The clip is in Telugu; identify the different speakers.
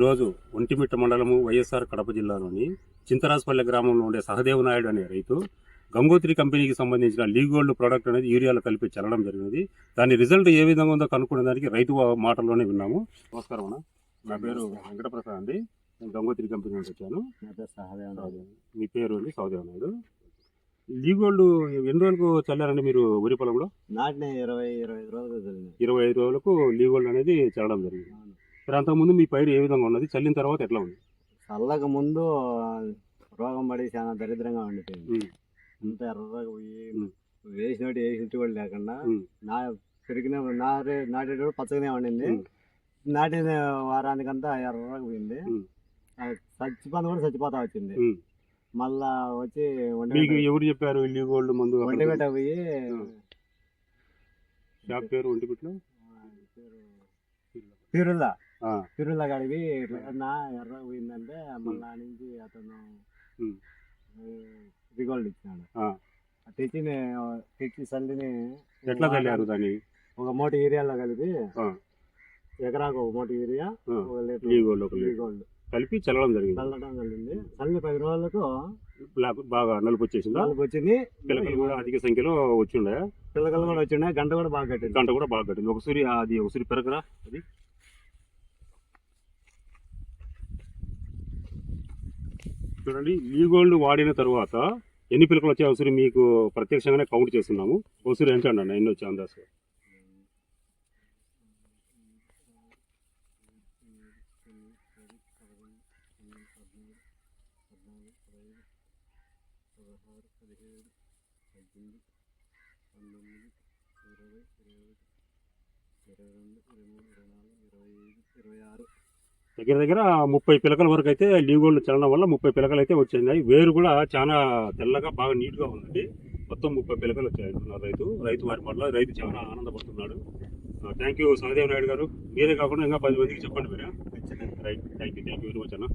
Speaker 1: ఈరోజు ఒంటిమిట్ట మండలము వైఎస్ఆర్ కడప జిల్లాలోని చింతరాజపల్లె గ్రామంలో ఉండే సహదేవ్ నాయుడు అనే రైతు గంగోత్రి కంపెనీకి సంబంధించిన లీగోల్డ్ ప్రోడక్ట్ అనేది యూరియాలో కలిపి చల్లడం జరిగింది దాని రిజల్ట్ ఏ విధంగా ఉందో కనుక్కునే దానికి రైతు మాటల్లోనే విన్నాము. నమస్కారం అన్న. నా పేరు వెంకటప్రసాద్ అండి. నేను గంగోత్రి కంపెనీ నుంచి వచ్చాను.
Speaker 2: నా పేరు సహదేవ్
Speaker 1: సహదేవ్. మీ పేరు అండి సహదేవ్ నాయుడు. లీగోల్డ్ ఎన్ని రోజులకు చల్లారండి మీరు వరి పొలంలో?
Speaker 2: నాటిన ఇరవై ఇరవై ఐదు రోజులు చల్లిన
Speaker 1: ఇరవై ఐదు రోజులకు లీగోల్డ్ అనేది చల్లడం జరిగింది. మరి అంతకుముందు మీ పైరు ఏ విధంగా ఉన్నది చల్లిన తర్వాత ఎట్లా ఉంది
Speaker 2: చల్లక ముందు రోగం పడి చాలా దరిద్రంగా ఉండిపోయింది. అంత ఎర్రగా పోయి. వేసినట్టు వేసినట్టు కూడా లేకుండా. నా పెరిగిన నారే నాటేటప్పుడు పచ్చగానే ఉండింది. నాటిన వారానికంతా ఎర్రగా పోయింది చచ్చిపోతే కూడా చచ్చిపోతా వచ్చింది. మళ్ళా వచ్చి
Speaker 1: మీకు ఎవరు చెప్పారు లీగోల్డ్ మందు
Speaker 2: ఒంటి పెట్ట పోయి.
Speaker 1: షాప్ పేరు
Speaker 2: పిరుల్లా
Speaker 1: ఆ,
Speaker 2: పిరుల్లా కాడికి నా ఎర్రగా పోయిందంటే మళ్ళా నుంచి అతను. రిగోల్డ్ ఇచ్చినాడు. తెచ్చి తెచ్చి చల్లిని
Speaker 1: ఎట్లా చల్లారు దాన్ని?
Speaker 2: ఒక మూట ఏరియాలో కలిపి. ఎకరాకు ఒక మూట ఏరియా ఒక లీటర్
Speaker 1: కలిపి చల్లడం జరిగింది.
Speaker 2: చల్లటం కలిగింది చల్లిన పది రోజులకు
Speaker 1: బ్లాక్ బాగా నలుపు వచ్చేసిందా
Speaker 2: వాళ్ళకి వచ్చింది
Speaker 1: పిల్లకలు కూడా అధిక సంఖ్యలో వచ్చిండే.
Speaker 2: పిల్లకలు కూడా వచ్చినాయి గంట కూడా బాగా కట్టింది.
Speaker 1: గంట కూడా బాగా కట్టింది. ఒక సూరి అది ఒక సూరి పెరగరా అది? చూడండి లీగోల్డ్ వాడిన తర్వాత ఎన్ని పిలకలు వచ్చే అవసరం మీకు? ప్రత్యక్షంగానే కౌంట్ చేస్తున్నాము. ఒకసారి ఎంత అండి ఎన్ని వచ్చే ఆరు దగ్గర దగ్గర ముప్పై పిలకల వరకు అయితే లీగోల్డ్ చల్లడం వల్ల ముప్పై పిలకలు అయితే వచ్చినాయి వేరు కూడా చాలా తెల్లగా బాగా నీట్గా ఉందండి. మొత్తం ముప్పై పిలకలు వచ్చాయి. అంటున్నారు రైతు రైతు వారి పట్ల రైతు చాలా ఆనందపడుతున్నాడు. థ్యాంక్ యూ సహదేవ్ నాయుడు గారు. మీరే కాకుండా ఇంకా పది మందికి చెప్పండి మీరు. Right thank you thank you very much అన్న.